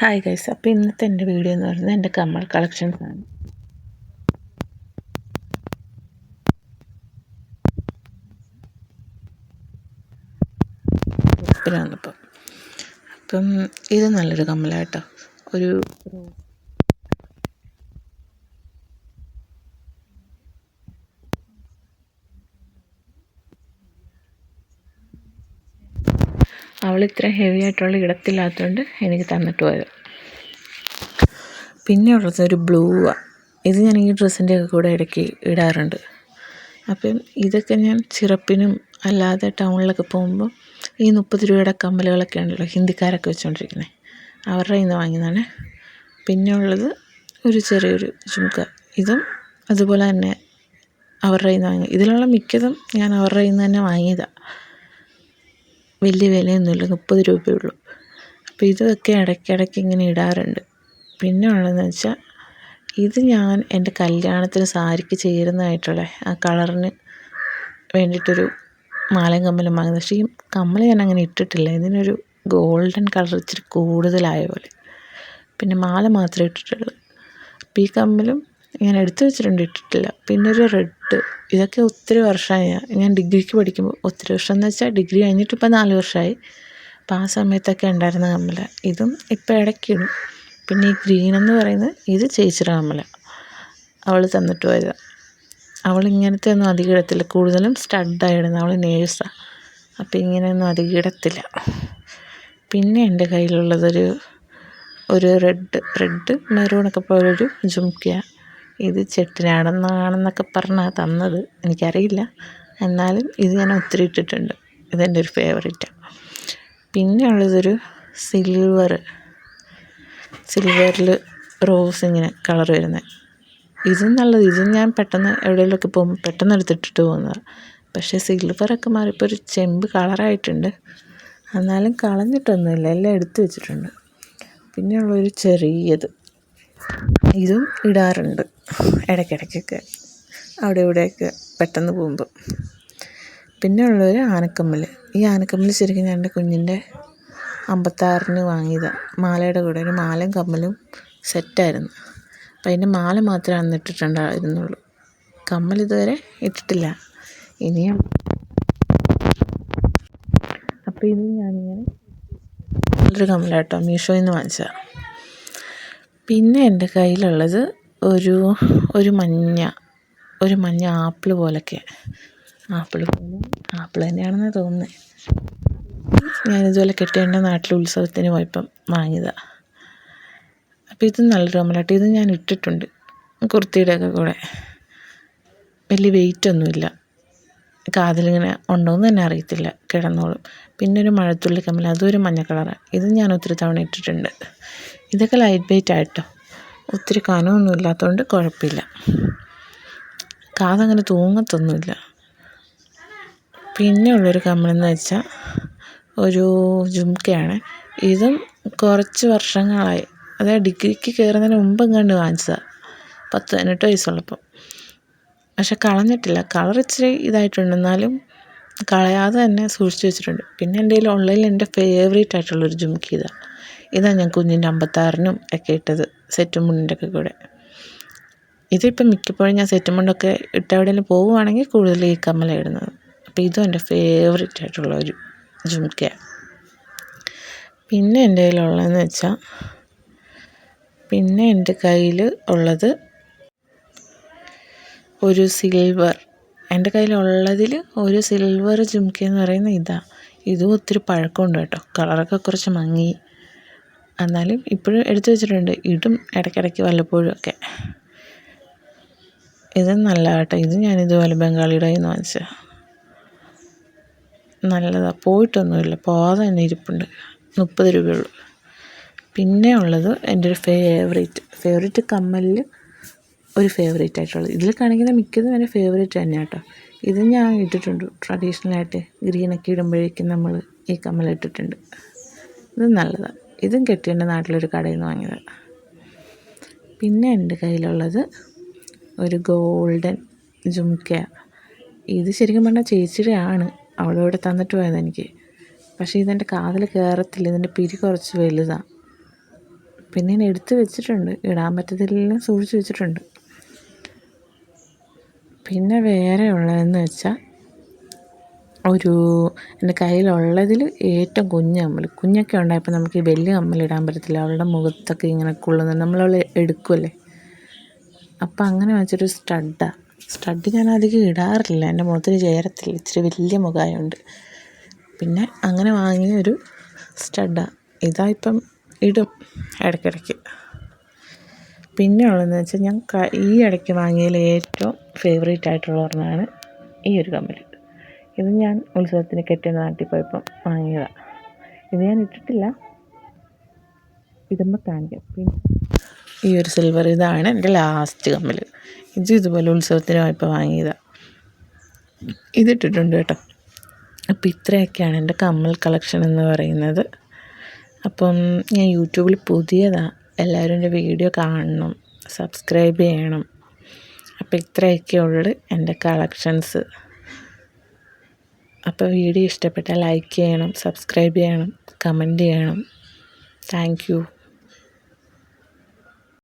Hi guys അപ്പോൾ ഇന്നത്തെ എന്റെ വീഡിയോ എന്ന് പറയുന്നത് എന്റെ കമ്മൽ കളക്ഷൻസ് ആണ്. അപ്പം ഇത് നല്ലൊരു കമ്മലാട്ടോ. ഒരു ഇത്ര ഹെവി ആയിട്ടുള്ള ഇടത്തില്ലാത്തതുകൊണ്ട് എനിക്ക് തന്നിട്ട് പോയത്. പിന്നെ ഉള്ളത് ഒരു ബ്ലൂ ഇത് ഞാൻ ഈ ഡ്രസ്സിന്റെ ഒക്കെ കൂടെ ഇടയ്ക്ക് ഇടാറുണ്ട്. അപ്പം ഇതൊക്കെ ഞാൻ ചിറപ്പിനും അല്ലാതെ ടൗണിലൊക്കെ പോകുമ്പോൾ ഈ മുപ്പത് രൂപയുടെ കമ്മലുകളൊക്കെ ഉണ്ടല്ലോ ഹിന്ദിക്കാരൊക്കെ വെച്ചുകൊണ്ടിരിക്കുന്നത് അവരുടെ നിന്ന് വാങ്ങിയതാണ്. പിന്നെ ഉള്ളത് ഒരു ചെറിയൊരു ചുമക്ക ഇതും അതുപോലെ തന്നെ അവരുടെ കയ്യിൽ നിന്ന് വാങ്ങി ഇതിലുള്ള മിക്കതും ഞാൻ അവരുടെ കയ്യിൽ നിന്ന് തന്നെ വാങ്ങിയതാണ് വലിയ വിലയൊന്നുമില്ല മുപ്പത് രൂപയേ ഉള്ളൂ അപ്പോൾ ഇതൊക്കെ ഇടയ്ക്കിടയ്ക്ക് ഇങ്ങനെ ഇടാറുണ്ട്. പിന്നെ ഉള്ളതെന്ന് വെച്ചാൽ ഇത് ഞാൻ എന്റെ കല്യാണത്തിന് സാരിക്ക് ചേരുന്നതായിട്ടുള്ള ആ കളറിന് വേണ്ടിയിട്ടൊരു മാലയും കമ്മലും വാങ്ങുന്നത്. പക്ഷേ ഈ കമ്മൽ ഞാൻ അങ്ങനെ ഇട്ടിട്ടില്ല. ഇതിനൊരു ഗോൾഡൻ കളർ ഇച്ചിരി കൂടുതലായ പോലെ. പിന്നെ മാല മാത്രമേ ഇട്ടിട്ടുള്ളൂ. അപ്പോൾ ഈ കമ്മലും ഞാൻ എടുത്തു വെച്ചിട്ടുണ്ട് ഇട്ടിട്ടില്ല. പിന്നെ ഒരു റെഡ് ഇതൊക്കെ ഒത്തിരി വർഷമായി. ഞാൻ ഡിഗ്രിക്ക് പഠിക്കുമ്പോൾ ഒത്തിരി വർഷം എന്ന് വെച്ചാൽ ഡിഗ്രി കഴിഞ്ഞിട്ട് ഇപ്പം നാല് വർഷമായി. അപ്പം ആ സമയത്തൊക്കെ ഉണ്ടായിരുന്ന കമ്മല. ഇതും ഇപ്പം ഇടയ്ക്കിടും. പിന്നെ ഈ ഗ്രീൻ എന്ന് പറയുന്നത് ഇത് ചേച്ചിയുടെ കമ്മല. അവൾ തന്നിട്ട് പോയത്. അവൾ ഇങ്ങനത്തെ ഒന്നും അധികം ഇടത്തില്ല. കൂടുതലും സ്റ്റഡായിടുന്ന അവൾ നേഴ്സാണ് അപ്പോൾ ഇങ്ങനെയൊന്നും അധികം ഇടത്തില്ല. പിന്നെ എന്റെ കയ്യിലുള്ളതൊരു ഒരു റെഡ് റെഡ് മെറൂണൊക്കെ പോലൊരു ജുംക്കിയാണ് ഇത് ചെട്ടിനാടെന്നാണെന്നൊക്കെ പറഞ്ഞാണ് തന്നത്. എനിക്കറിയില്ല. എന്നാലും ഇത് ഞാൻ ഒത്തിരി ഇട്ടിട്ടുണ്ട്. ഇതെന്റെ ഒരു ഫേവറേറ്റാണ് പിന്നെ ഉള്ളതൊരു സിൽവർ സിൽവറിൽ റോസ് ഇങ്ങനെ കളർ വരുന്നത് ഇതും നല്ലത്. ഇതും ഞാൻ പെട്ടെന്ന് എവിടെയെങ്കിലുമൊക്കെ പോകുമ്പോൾ പെട്ടെന്ന് എടുത്തിട്ടിട്ട് പോകുന്നതാണ് പക്ഷേ സിൽവറൊക്കെ മാറിയപ്പോൾ ഒരു ചെമ്പ് കളറായിട്ടുണ്ട് എന്നാലും കളഞ്ഞിട്ടൊന്നുമില്ല. എല്ലാം എടുത്തു വെച്ചിട്ടുണ്ട്. പിന്നെയുള്ളൊരു ചെറിയത്. ഇതും ഇടാറുണ്ട്. ഇടയ്ക്കിടയ്ക്കൊക്കെ. അവിടെ ഇവിടെയൊക്കെ പെട്ടെന്ന് പോകുമ്പോൾ പിന്നെ ഉള്ളൊരു ആനക്കമ്മൽ ഈ ആനക്കമ്മൽ ശരിക്കും ഞാൻ എന്റെ കുഞ്ഞിന്റെ അമ്പത്താറിന് വാങ്ങിയതാണ് മാലയുടെ കൂടെ. ഒരു മാലയും കമ്മലും സെറ്റായിരുന്നു. അപ്പം അതിന്റെ മാല മാത്രമേ അന്ന് ഇട്ടിട്ടുണ്ടായിരുന്നുള്ളൂ. കമ്മൽ ഇതുവരെ ഇട്ടിട്ടില്ല. ഇനിയും. അപ്പോൾ ഇത് ഞാനിങ്ങനെ നല്ലൊരു കമ്മലാട്ടോ മീഷോയിൽ നിന്ന് വാങ്ങിച്ചതാണ് പിന്നെ എന്റെ കയ്യിലുള്ളത് ഒരു ഒരു മഞ്ഞ ഒരു മഞ്ഞ ആപ്പിൾ പോലൊക്കെ. ആപ്പിൾ പോലെ. ആപ്പിൾ തന്നെയാണെന്ന് തോന്നുന്നത് ഞാനിതുപോലെ കെട്ടിയന്റെ നാട്ടിൽ ഉത്സവത്തിന് പോയപ്പം വാങ്ങിയതാണ് അപ്പോൾ ഇത് നല്ലൊരു കമ്മലാട്ടോ ഇത് ഞാൻ ഇട്ടിട്ടുണ്ട്. കുർത്തിയുടെ ഒക്കെ കൂടെ. വലിയ വെയിറ്റ് ഒന്നുമില്ല. കാതിലിങ്ങനെ ഉണ്ടോയെന്ന് തന്നെ അറിയത്തില്ല. കിടന്നോളും. പിന്നെ ഒരു മഴത്തുള്ളി കമ്മൽ അതും ഒരു മഞ്ഞ കളറാണ് ഇത് ഞാൻ ഒത്തിരി തവണ ഇട്ടിട്ടുണ്ട്. ഇതൊക്കെ ലൈറ്റ് വെയിറ്റ് ആയിട്ടോ. ഒത്തിരി കനമൊന്നും ഇല്ലാത്തതുകൊണ്ട് കുഴപ്പമില്ല കാതങ്ങനെ തൂങ്ങത്തൊന്നുമില്ല. പിന്നെ ഉള്ളൊരു കമ്മലെന്ന് വെച്ചാൽ ഒരു ജുംക്കയാണ് ഇതും കുറച്ച് വർഷങ്ങളായി. അതായത് ഡിഗ്രിക്ക് കയറുന്നതിന് മുമ്പ് കണ്ട് വാങ്ങിച്ചതാണ് പത്ത് പതിനെട്ട് വയസ്സുള്ളപ്പോൾ പക്ഷെ കളഞ്ഞിട്ടില്ല. കളർ ഇച്ചിരി ഇതായിട്ടുണ്ട്. എന്നാലും കളയാതെ തന്നെ സൂക്ഷിച്ച് വെച്ചിട്ടുണ്ട്. പിന്നെ എന്റെ കയ്യിൽ ഓൺലൈനിൽ എന്റെ ഫേവറേറ്റ് ആയിട്ടുള്ളൊരു ജുംക്കി ഇതാണ് ഇതാണ് ഞാൻ കുഞ്ഞിന്റെ അമ്പത്താറിനും ഒക്കെ ഇട്ടത് സെറ്റും മുണ്ടിന്റെ ഒക്കെ കൂടെ. ഇതിപ്പം മിക്കപ്പോഴും ഞാൻ സെറ്റും മുണ്ടൊക്കെ ഇട്ട് എവിടെയെങ്കിലും പോവുകയാണെങ്കിൽ കൂടുതൽ ഈ കമ്മല ഇടുന്നത്. അപ്പോൾ ഇതും എന്റെ ഫേവറേറ്റ് ആയിട്ടുള്ള ഒരു ജുംക്കയാണ് പിന്നെ എന്റെ കയ്യിലുള്ളതെന്ന് വെച്ചാൽ പിന്നെ എന്റെ കയ്യിൽ ഉള്ളത് ഒരു സിൽവർ എന്റെ കയ്യിലുള്ളതിൽ ഒരു സിൽവർ ജുംക്കി എന്ന് പറയുന്ന ഇതാ. ഇതും ഒത്തിരി പഴക്കമുണ്ട് കേട്ടോ. കളറൊക്കെ കുറച്ച് മങ്ങി. എന്നാലും ഇപ്പോഴും എടുത്തു വെച്ചിട്ടുണ്ട്. ഇടും ഇടയ്ക്കിടയ്ക്ക് വല്ലപ്പോഴും ഒക്കെ. ഇത് നല്ല കേട്ടോ. ഇത് ഞാൻ ഇതുപോലെ ബംഗാളിയുടെ കയ്യിൽ നിന്ന് നല്ലതാണ് പോയിട്ടൊന്നുമില്ല. പോകാതെ തന്നെ ഇരിപ്പുണ്ട്. മുപ്പത് രൂപയുള്ളൂ പിന്നെ ഉള്ളത് എന്റെ ഒരു ഫേവറേറ്റ് ഫേവറേറ്റ് കമ്മലിൽ ഒരു ഫേവറേറ്റ് ആയിട്ടുള്ളത്. ഇതിൽ കാണിക്കുന്ന മിക്കതും എന്റെ ഫേവറേറ്റ് തന്നെ കേട്ടോ ഇത് ഞാൻ ഇട്ടിട്ടുണ്ട്. ട്രഡീഷണലായിട്ട് ഗ്രീനൊക്കെ ഇടുമ്പോഴേക്കും നമ്മൾ ഈ കമ്മൽ ഇട്ടിട്ടുണ്ട്. ഇത് നല്ലതാണ് ഇതും കെട്ടിയന്റെ നാട്ടിലൊരു കടയിൽ നിന്ന് വാങ്ങിയത് പിന്നെ എന്റെ കയ്യിലുള്ളത് ഒരു ഗോൾഡൻ ജുംക്ക. ഇത് ശരിക്കും പറഞ്ഞാൽ ചേച്ചിയുടെ ആണ്. അവളിവിടെ തന്നിട്ട് പോയത് എനിക്ക്. പക്ഷേ ഇതെന്റെ കാതിൽ കയറത്തില്ല ഇതിന്റെ പിരി കുറച്ച് വലുതാണ് പിന്നെ ഞാൻ എടുത്ത് വെച്ചിട്ടുണ്ട്. ഇടാൻ പറ്റത്തില്ലെങ്കിലും സൂക്ഷിച്ച് വെച്ചിട്ടുണ്ട്. പിന്നെ വേറെ ഉള്ളതെന്ന് വെച്ചാൽ ഒരു എന്റെ കയ്യിലുള്ളതിൽ ഏറ്റവും കുഞ്ഞ് കമ്മൽ കുഞ്ഞൊക്കെ ഉണ്ടായപ്പോൾ നമുക്ക് ഈ വലിയ കമ്മലിടാൻ പറ്റത്തില്ല. അവളുടെ മുഖത്തൊക്കെ ഇങ്ങനെ കൊള്ളുന്നത് നമ്മളവൾ എടുക്കുമല്ലേ അപ്പം അങ്ങനെ വെച്ചൊരു സ്റ്റഡാണ് സ്റ്റഡ് ഞാൻ അധികം ഇടാറില്ല. എന്റെ മുഖത്തിന് ചേരത്തില്ല. ഇച്ചിരി വലിയ മുഖമായുണ്ട്. പിന്നെ അങ്ങനെ വാങ്ങിയ ഒരു സ്റ്റഡാണ് ഇതാ ഇപ്പം ഇടും ഇടയ്ക്കിടയ്ക്ക്. പിന്നെ ഉള്ളതെന്ന് വെച്ചാൽ ഞാൻ ഈ ഇടയ്ക്ക് വാങ്ങിയതിൽ ഏറ്റവും ഫേവറേറ്റ് ആയിട്ടുള്ള ഒരെണ്ണമാണ് ഈ ഒരു കമ്മൽ. ഇത് ഞാൻ ഉത്സവത്തിന് കെട്ടിയ നാട്ടിൽ പോയപ്പം വാങ്ങിയതാണ് ഇത് ഞാൻ ഇട്ടിട്ടില്ല. ഇതുമ്പോൾ കാണിക്കാം. പിന്നെ ഈ ഒരു സിൽവർ ഇതാണ് എന്റെ ലാസ്റ്റ് കമ്മൽ. ഇത് ഇതുപോലെ ഉത്സവത്തിന് പോയപ്പോൾ വാങ്ങിയതാണ് ഇതിട്ടിട്ടുണ്ട് കേട്ടോ. അപ്പം ഇത്രയൊക്കെയാണ് എന്റെ കമ്മൽ കളക്ഷൻ എന്ന് പറയുന്നത്. അപ്പം ഞാൻ യൂട്യൂബിൽ പുതിയതാണ് എല്ലാവരും എന്റെ വീഡിയോ കാണണം സബ്സ്ക്രൈബ് ചെയ്യണം. അപ്പോൾ ഇത്രയൊക്കെ ഉള്ളു എന്റെ കളക്ഷൻസ് അപ്പോൾ വീഡിയോ ഇഷ്ടപ്പെട്ടാൽ ലൈക്ക് ചെയ്യണം സബ്സ്ക്രൈബ് ചെയ്യണം കമന്റ് ചെയ്യണം. താങ്ക്